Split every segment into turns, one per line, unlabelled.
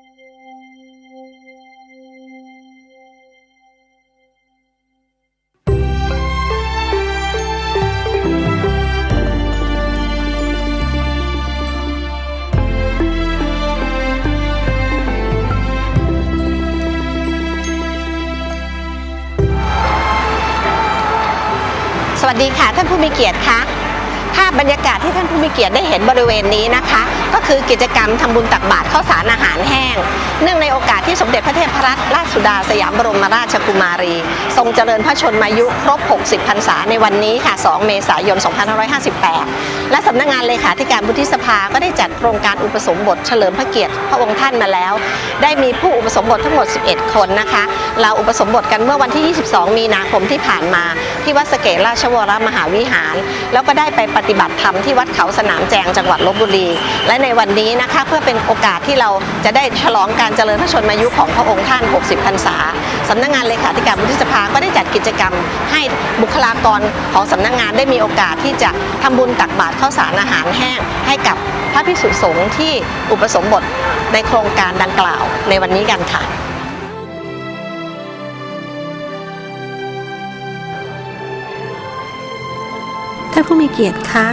สวัสดีค่ะท่านผู้มีเกียรติคะ บรรยากาศที่ท่านผู้มีเกียรติได้เห็นบริเวณนี้นะคะ ก็คือกิจกรรมทำบุญตักบาตรข้าวสารอาหารแห้ง เนื่องในโอกาสที่สมเด็จพระเทพรัตนราชสุดาสยามบรมราชกุมารี ทรงเจริญพระชนมายุครบ 60 พรรษาในวันนี้ค่ะ 2 เมษายน 2558 และสำนักงานเลขาธิการวุฒิสภาก็ได้จัดโครงการอุปสมบทเฉลิมพระเกียรติพระองค์ท่านมาแล้ว ได้มีผู้อุปสมบททั้งหมด 11 คนนะคะ เราอุปสมบทกันเมื่อวันที่ 22 มีนาคมที่ผ่านมา ที่วัดสเกตราชวรมหาวิหาร แล้วก็ได้ไปปฏิบัติธรรมที่วัดเขาสนามแจงจังหวัดลบบุรี และในวันนี้นะคะเพื่อเป็นโอกาสที่เราจะได้ฉลองการเจริญพระชนมายุของพระองค์ท่าน 60 พรรษาสำนักงานเลขาธิการวุฒิสภาก็ได้จัดกิจกรรม ให้บุคลากรของสำนักงานได้มีโอกาสที่จะทำบุญตักบาตรข้าวสารอาหารแห้ง ให้กับพระภิกษุสงฆ์ที่อุปสมบทในโครงการดังกล่าวในวันนี้กันค่ะ
ผู้มีเกียรติคะ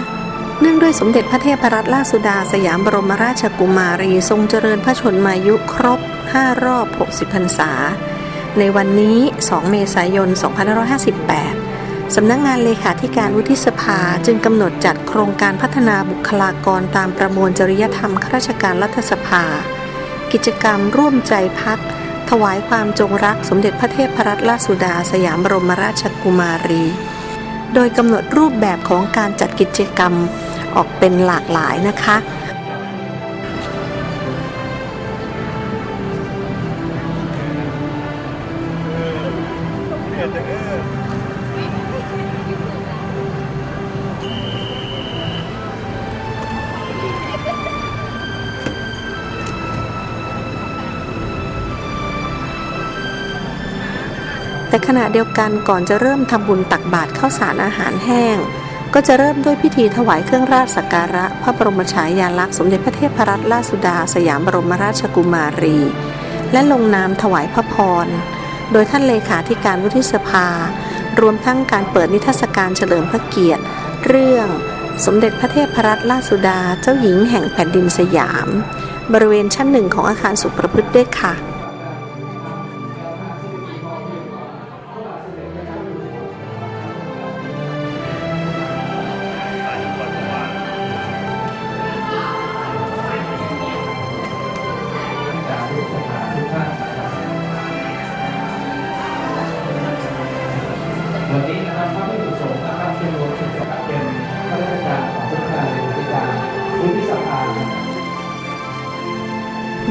เนื่องด้วยสมเด็จพระเทพรัตนราชสุดาสยามบรมราชกุมารีทรงเจริญพระชนมายุครบ 5 รอบ 60 พรรษา ในวันนี้ 2 เมษายน 2558 สำนักงานเลขาธิการวุฒิสภาจึงกำหนดจัดโครงการพัฒนาบุคลากรตามประมวลจริยธรรมข้าราชการรัฐสภา กิจกรรมร่วมใจพัก ถวายความจงรักสมเด็จพระเทพรัตนราชสุดาสยามบรมราชกุมารี โดยกำหนดรูปแบบของการจัดกิจกรรมออกเป็นหลากหลายนะคะ แต่ขณะเดียวกันก่อนจะเริ่มทำบุญตักบาตรข้าวสารอาหารแห้ง ก็จะเริ่มด้วยพิธีถวายเครื่องราชสักการะ พระบรมฉายาลักษณ์สมเด็จพระเทพรัตนราชสุดา สยามบรมราชกุมารี และลงนามถวายพระพร โดยท่านเลขาธิการวุฒิสภา รวมทั้งการเปิดนิทรรศการเฉลิมพระเกียรติ เรื่องสมเด็จพระเทพรัตนราชสุดา เจ้าหญิงแห่งแผ่นดินสยาม บริเวณชั้นหนึ่งของอาคารสุขประพฤติด้วยค่ะ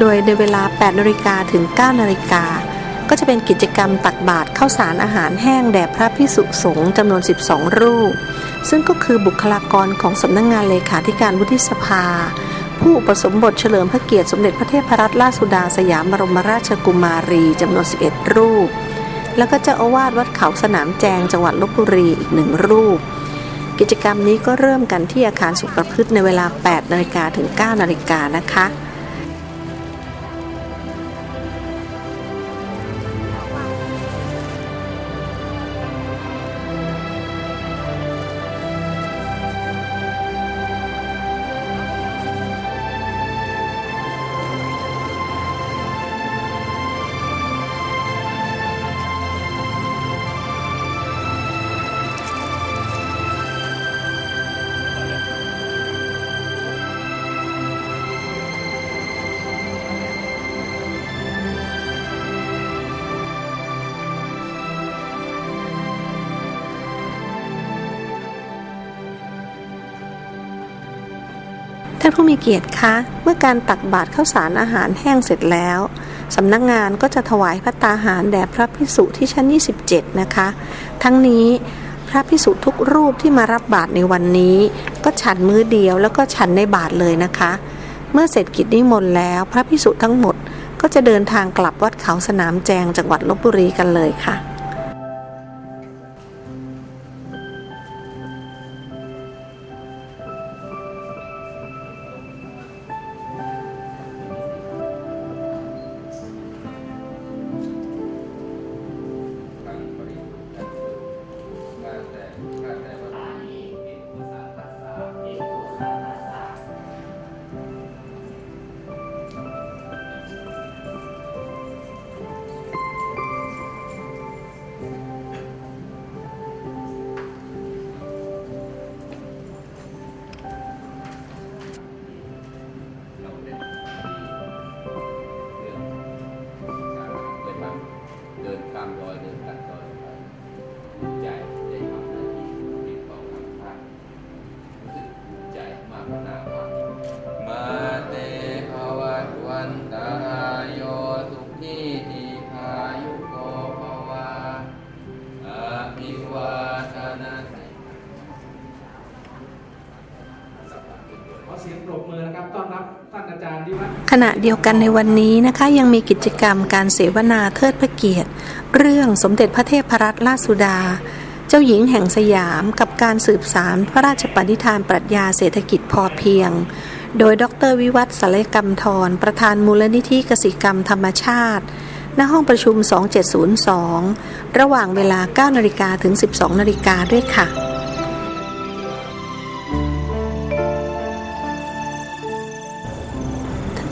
ดยในเวลา 8นาฬิกาถึง 9นาฬิกา ก็จะเป็นกิจกรรมตักบาตรข้าวสารอาหารแห้งแด่พระพิสุสงฆ์จำนวน 12 รูป ซึ่งก็คือบุคลากรของสำนักงงานเลขาธิการวุฒิสภา ผู้อุปสมบทเฉลิมพระเกียรติสมเด็จพระเทพรัตนราชสุดาสยามบรมราชกุมารีจำนวน 11 รูป แล้วก็เจ้าอาวาสวัดเขาสนามแจงจังหวัดลบบุรีอีกหนึ่งรูปกิจกรรมนี้ก็เริ่มกันที่อาคารสุขประพฤติในเวลา 8 นาฬิกาถึง 9 นาฬิกานะคะ ท่านผู้มีเกียรติคะ เมื่อการตักบาตรข้าวสารอาหารแห้งเสร็จแล้ว สำนักงานก็จะถวายพระตาหารแด่พระพิสุที่ชั้น 27 นะคะ ทั้งนี้พระพิสุทุกรูปที่มารับบาตรในวันนี้ ก็ฉันมื้อเดียวแล้วก็ฉันในบาตรเลยนะคะ เมื่อเสร็จกิจนิมนต์แล้ว พระพิสุทั้งหมดก็จะเดินทางกลับวัดเขาสนามแจงจังหวัดลบบุรีกันเลยค่ะ ขณะเดียวกันในวันนี้นะคะยังมีกิจกรรมการเสวนาเทิดพระเกียรติ เรื่องสมเด็จพระเทพรัตนราชสุดา เจ้าหญิงแห่งสยามกับการสืบสารพระราชปณิธานปรัชญาเศรษฐกิจพอเพียง โดยดรวิวัฒน์ศัลยกรรมทรประธานมูลนิธิกสิกรรมธรรมชาติ ณห้องประชุม 2702 ระหว่างเวลา 9นาฬิกาถึง 12นาฬิกาด้วยค่ะ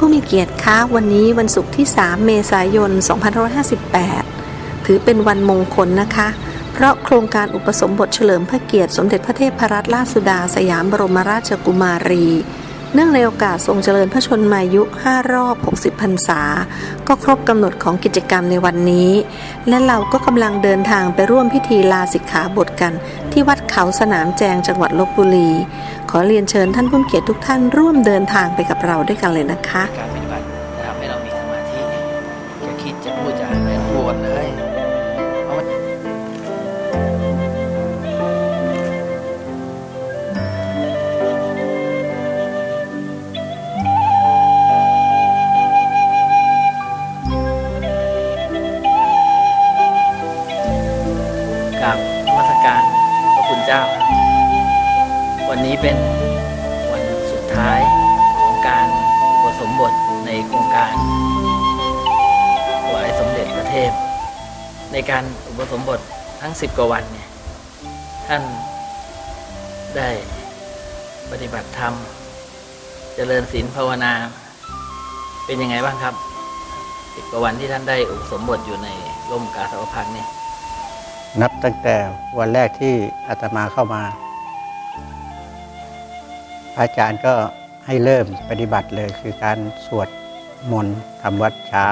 ผู้มีเกียรติคะวันนี้วันศุกร์ที่ 3 เมษายน 2558 ถือเป็นวันมงคลนะคะ เพราะโครงการอุปสมบทเฉลิมพระเกียรติสมเด็จพระเทพรัตนราชสุดาสยามบรมราชกุมารี เนื่องในโอกาสทรงเจริญพระชนมายุ 5 รอบ 60 พรรษา ก็ครบกำหนดของกิจกรรมในวันนี้ และเราก็กำลังเดินทางไปร่วมพิธีลาสิกขาบทกัน ที่วัดเขาสนามแจงจังหวัดลบบุรี ขอเรียนเชิญท่านผู้เกียรติทุกท่านร่วมเดินทางไปกับเราด้วยกันเลยนะคะ
ทั้ง10กว่าวันเนี่ยท่านได้ปฏิบัติธรรม เจริญศีลภาวนา เป็นยังไงบ้างครับสิบกว่าวันที่ท่านได้อุปสมบทอยู่ในร่มกาสาวพักเนี่ย
นับตั้งแต่วันแรกที่อาตมาเข้ามาพระอาจารย์ก็ให้เริ่มปฏิบัติเลยคือการสวดมนต์ทำวัดเช้า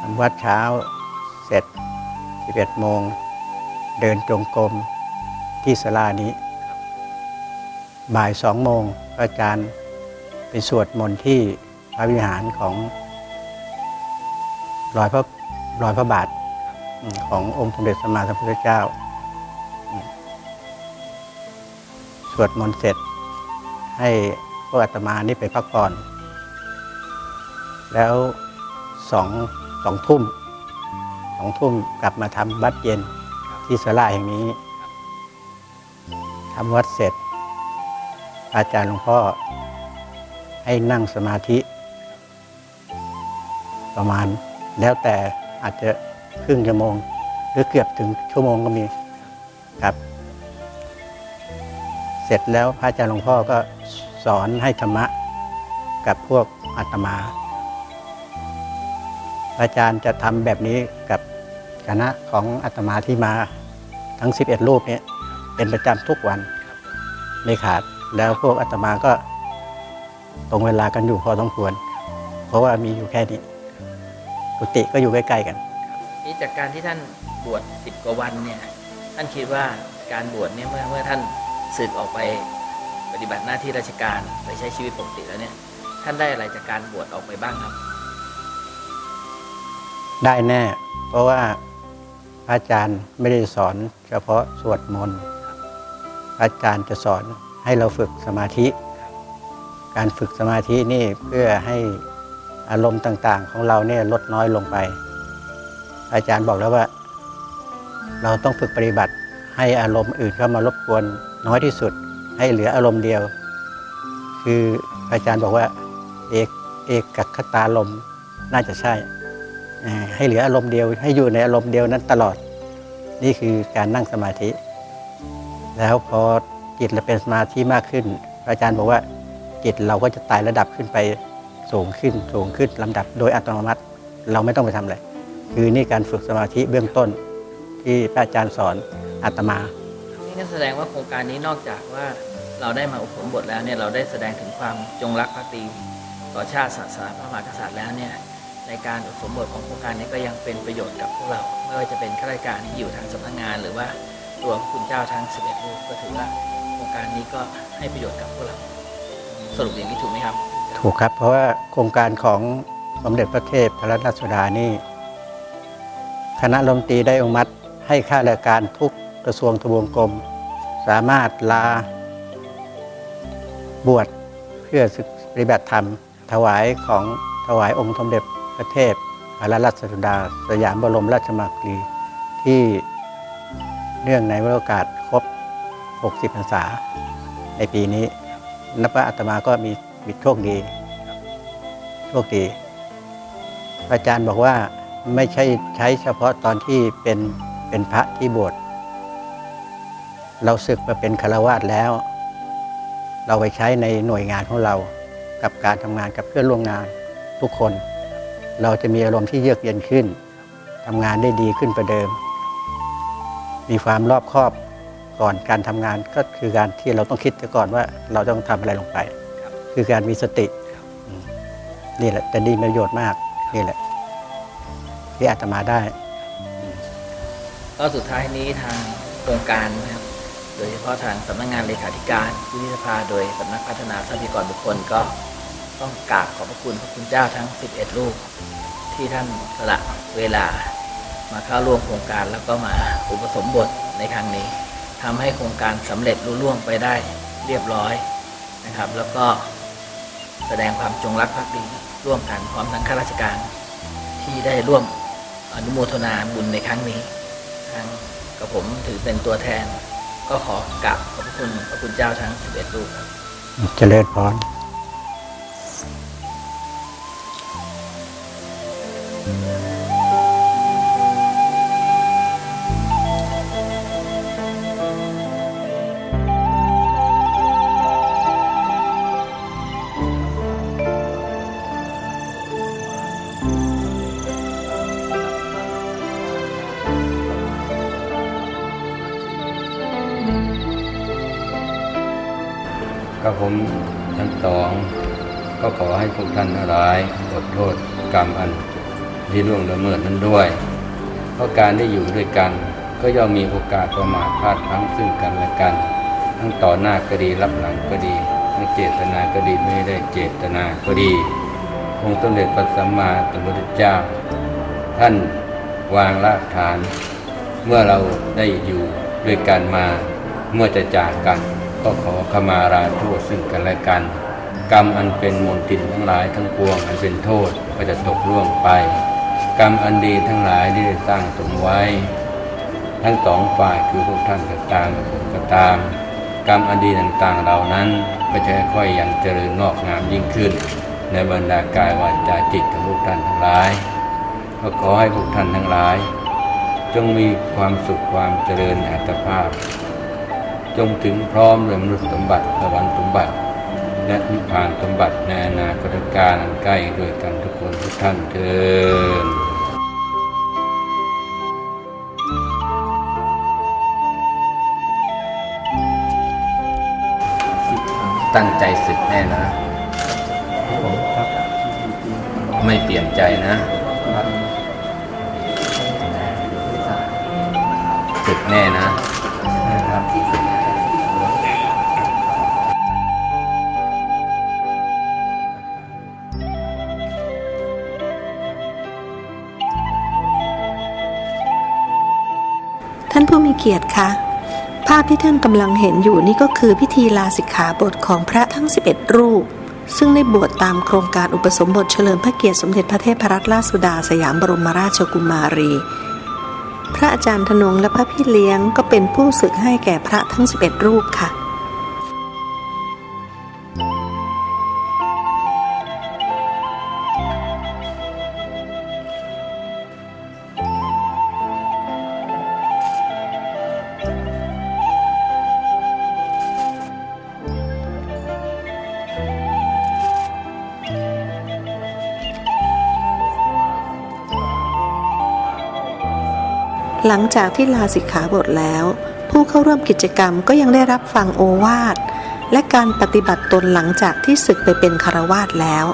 ทำวัดเช้าเสร็จ 11 โมง เดินจงกรมที่ศาลานี้ บ่ายสองโมงอาจารย์ไปสวดมนต์ที่พระวิหารของรอยพระรอยพระบาทขององค์สมเด็จสมมาสัมพุทธเจ้า สวดมนต์เสร็จ ให้พวกอาตมานี่ไปพักผ่อน แล้วสองสองทุ่ม สองทุ่มกลับมาทำวัดเย็นที่ศาลาแห่งนี้ทำวัดเสร็จ อาจารย์หลวงพ่อให้นั่งสมาธิ ประมาณแล้วแต่อาจจะครึ่งชั่วโมง หรือเกือบถึงชั่วโมงก็มีครับ เสร็จแล้วพระอาจารย์หลวงพ่อก็สอนให้ธรรมะกับพวกอาตมาพระ อาจารย์จะทำแบบนี้กับคณะของอาตมาที่มาทั้ง 11 รูปเนี้เป็นประจำทุกวันไม่ขาดแล้วพวกอาตมาก็ตรงเวลากันอยู่พอสมควร เพราะว่ามีอยู่แค่นี้กุฏิก็อยู่ใกล้ๆกัน
นี่จากการที่ท่านบวชสิบกว่าวันเนี่ยท่านคิดว่าการบวชเนี่ยเมื่อเมื่อท่านสึกออกไปปฏิบัติหน้าที่ราชการไปใช้ชีวิตปกติแล้วเนี่ยท่านได้อะไรจากการบวชออกไปบ้างครับ
ได้แน่ เพราะว่าอาจารย์ไม่ได้สอนเฉพาะสวดมนต์อาจารย์จะสอนให้เราฝึกสมาธิ การฝึกสมาธินี่เพื่อให้อารมณ์ต่าง ๆ ของเราเนี่ยลดน้อยลงไป อาจารย์บอกแล้วว่า เราต้องฝึกปฏิบัติให้อารมณ์อื่นเข้ามารบกวนน้อยที่สุด ให้เหลืออารมณ์เดียว คืออาจารย์บอกว่า เอกเอกกัคตารมน่าจะใช่ ให้เหลืออารมณ์เดียว ให้อยู่ในอารมณ์เดียวนั้นตลอด นี่คือการนั่งสมาธิ แล้วพอจิตเราเป็นสมาธิมากขึ้น อาจารย์บอกว่าจิตเราก็จะไต่ระดับขึ้นไปสูงขึ้นสูงขึ้นลำดับโดยอัตโนมัติเราไม่ต้องไปทำอะไรคือนี่การฝึกสมาธิเบื้องต้น ที่พระอาจารย์สอนอาตมา
นี่ก็แสดงว่าโครงการนี้นอกจากว่าเราได้มาอุปสมบทแล้วเนี่ยเราได้แสดงถึงความจงรักภักดีต่อชาติศาสนาพระมหากษัตริย์แล้วเนี่ย การอุปสมบทของโครงการนี้ก็ยังเป็นประโยชน์กับพวกเรา ไม่ว่าจะเป็นข้าราชการที่อยู่ทางสำนักงาน หรือว่าตัวคุณเจ้าทั้ง 11รูปก็ถือว่าโครงการนี้ก็ให้ประโยชน์กับพวกเรา สรุปอย่างนี้ถูกไหมครับ
ถูกครับ เพราะว่าโครงการของสมเด็จพระเทพพระรัตนราชสุดานี่คณะรัฐมนตรีได้อนุมัติให้ข้าราชการทุกกระทรวงทบวงกรม สามารถลาบวชเพื่อศึกปฏิบัติธรรม ถวายของถวายองค์สมเด็จ พระเทพอรรัชสุดา สยามบรมราชมังคีที่เนื่องในโอกาสครบ 60 พรรษา ในปีนี้นับว่าอาตมาก็มีมีโชคดีโชคดี อาจารย์บอกว่าไม่ใช่ใช้เฉพาะตอนที่เป็นเป็นพระที่บวชเราศึกมาเป็นคารวาสแล้ว เราไปใช้ในหน่วยงานของเรา กับการทำงานกับเพื่อนร่วมงานทุกคน เราจะมีอารมณ์ที่เยือกเย็นขึ้นทำงานได้ดีขึ้นประเดิม มีความรอบคอบก่อนการทำงานก็คือการที่เราต้องคิดก่อนว่าเราต้องทำอะไรลงไป คือการมีสติ นี่แหละจะดีประโยชน์มากนี่แหละ ที่อาตมาได้
ก็สุดท้ายนี้ทางโครงการนะครับโดยเฉพาะทางสำนักงานเลขาธิการวุฒิสภาโดยสำนักพัฒนาทรัพยากรบุคคลก็ ต้องกราบขอบพระคุณพระคุณเจ้าทั้ง 11 รูป ที่ท่านสละเวลา มาเข้าร่วมโครงการแล้วก็มาอุปสมบทในครั้งนี้ทำให้โครงการสำเร็จรุ่ล่วงไปได้เรียบร้อยนะครับ แล้วก็แสดงความจงรักภักดีร่วมกันพร้อมทั้งข้าราชการที่ได้ร่วมอนุโมทนาบุญในครั้งนี้ทางกับผมถือเป็นตัวแทน ก็ขอกราบขอบพระคุณพระคุณเจ้าทั้ง 11รูป
เจริญพร
กับผมทั้งสอง ก็ขอให้ทุกท่านทั้งหลายอดโทษกรรมอัน ที่ล่วงละเมิดนั้นด้วย เพราะการได้อยู่ด้วยกัน ก็ย่อมมีโอกาสประมาทพลาดพลั้งซึ่งกันและกัน ทั้งต่อหน้าก็ดีรับหลังก็ดีทั้งเจตนาก็ดีไม่ได้เจตนาก็ดีองค์สมเด็จพระสัมมาสัมพุทธเจ้า ท่านวางรากฐาน เมื่อเราได้อยู่ด้วยกันมาเมื่อจะจากกัน ก็ขอขมาราโทษซึ่งกันและกัน กรรมอันเป็นมนทินทั้งหลายทั้งปวงอันเป็นโทษก็จะตกล่วงไป กรรมอันดีทั้งหลายที่ได้สร้างสมไว้ ทั้งสองฝ่ายคือพวกท่านก็ตามกับผมก็ตาม กรรมอันดีต่างๆเหล่านั้นก็จะค่อยๆยังเจริญงอกงามยิ่งขึ้น ในบรรดากายวาจาจิตของพวกท่านทั้งหลายก็ขอให้พวกท่านทั้งหลาย จงมีความสุขความเจริญอัตภาพ จงถึงพร้อมด้วยมนุษย์สมบัติสวรรค์สมบัติ และนิพพานสมบัติในอนาคตการอันใกล้ด้วยกันทุกคนทุกท่านเถิด ตั้งใจศึกแน่นะ ไม่เปลี่ยนใจนะศึกแน่นะ
ท่านผู้มีเกียรติคะ ภาพที่ท่านกำลังเห็นอยู่นี่ก็คือพิธีลาสิกขาบทของพระทั้ง 11 รูป ซึ่งได้บวชตามโครงการอุปสมบทเฉลิมพระเกียรติสมเด็จพระเทพรัตนราชสุดาสยามบรมราชกุมารี พระอาจารย์ธนงและพระพี่เลี้ยงก็เป็นผู้สึกให้แก่พระทั้ง 11 รูปค่ะ ลังจากที่ลาสิกขาบทแล้ว ผู้เข้าร่วมกิจกรรมก็ยังได้รับฟังโอวาท และการปฏิบัติตนหลังจากที่ศึกไปเป็นคารวาสแล้ว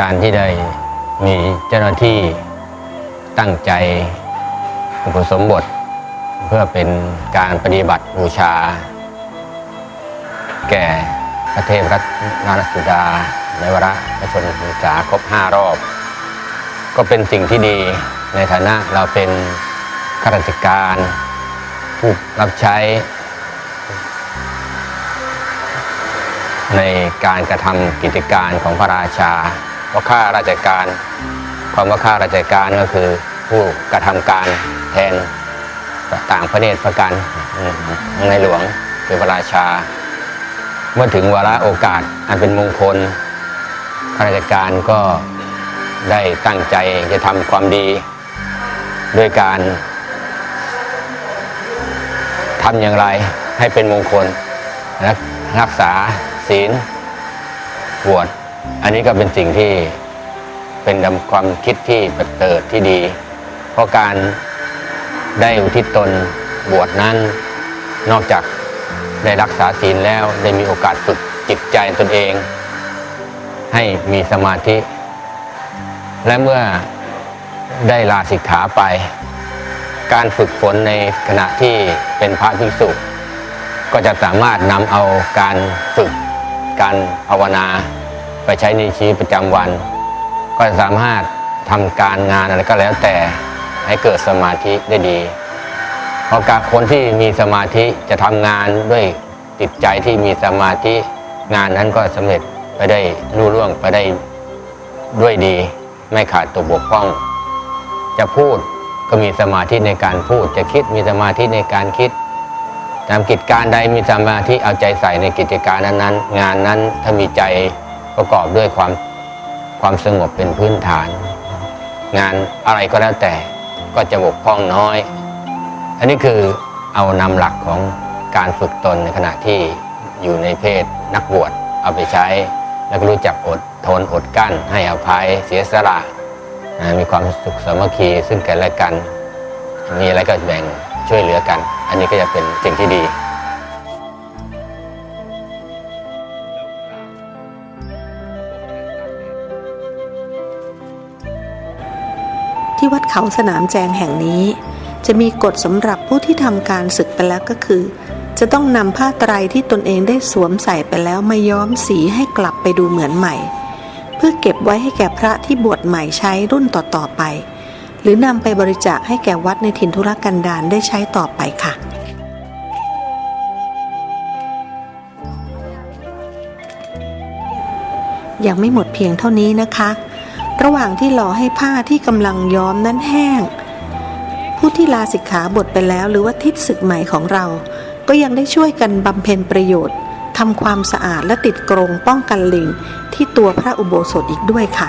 การที่ได้มีเจ้าหน้าที่ตั้งใจอุปสมบท เพื่อเป็นการปฏิบัติบูชา แก่พระเทพรัตนราชสุดาในวาระพระชนมพรรษาครบห้ารอบ ก็เป็นสิ่งที่ดี ในฐานะเราเป็นข้าราชการ ผู้รับใช้ ในการกระทำกิจการของพระราชาว่าข้าราชการความว่าข้าราชการก็คือผู้กระทำการแทนต่างประเทศประกันในหลวงคือพระราชา เมื่อถึงวาระโอกาสอันเป็นมงคลข้าราชการก็ได้ตั้งใจจะทำความดี ด้วยการทำอย่างไรให้เป็นมงคลรักรักษาศีลบวชอันนี้ก็เป็นสิ่งที่เป็นดำความคิดที่ประเสริฐที่ดี เพราะการได้อุทิศตนบวชนั้น นอกจากได้รักษาศีลแล้วได้มีโอกาสฝึกจิตใจตนเอง ให้มีสมาธิ และเมื่อ ได้ลาสิกขาไป การฝึกฝนในขณะที่เป็นพระภิกษุ ก็จะสามารถนำเอาการฝึก การภาวนา ไปใช้ในชีวิตประจำวัน ก็สามารถทำการงานอะไรก็แล้วแต่ให้เกิดสมาธิได้ดี เพราะการคนที่มีสมาธิจะทำงานด้วยจิตใจที่มีสมาธิงานนั้นก็สำเร็จไปได้รุ่ร่วงไปได้ด้วยดี ไม่ขาดตัวบกพร่อง จะพูดก็มีสมาธิในการพูด จะคิดมีสมาธิในการคิดทำกิจการใดมีสมาธิเอาใจใส่ในกิจการนั้นๆ งานนั้นถ้ามีใจประกอบด้วยความความสงบเป็นพื้นฐาน งานอะไรก็แล้วแต่ก็จะบกพร่องน้อย อันนี้คือเอานำหลักของการฝึกตนในขณะที่อยู่ในเพศนักบวชเอาไปใช้ แล้วก็รู้จักอดทนอดกั้น ให้อภัยเสียสละนะ มีความสุขสามัคคีซึ่งกันและกัน มีอะไรก็แบ่งช่วยเหลือกัน อันนี้ก็จะเป็นสิ่งที่ดี
ที่วัดเขาสนามแจงแห่งนี้ จะมีกฎสำหรับผู้ที่ทำการศึกไปแล้วก็คือ จะต้องนำผ้าไตรที่ตนเองได้สวมใส่ไปแล้วมาย้อมสีให้กลับไปดูเหมือนใหม่ พื่อเก็บไว้ให้แก่พระที่บวชใหม่ใช้รุ่นต่อๆไป หรือนำไปบริจาคให้แก่วัดในถิ่นธุรกันดารได้ใช้ต่อไปค่ะ ยังไม่หมดเพียงเท่านี้นะคะ ระหว่างที่รอให้ผ้าที่กำลังย้อมนั้นแห้ง ผู้ที่ลาสิกขาบทไปแล้วหรือว่าทิศศึกใหม่ของเรา ก็ยังได้ช่วยกันบำเพ็ญประโยชน์ ทำความสะอาดและติดกรงป้องกันลิงที่ตัวพระอุโบสถอีกด้วยค่ะ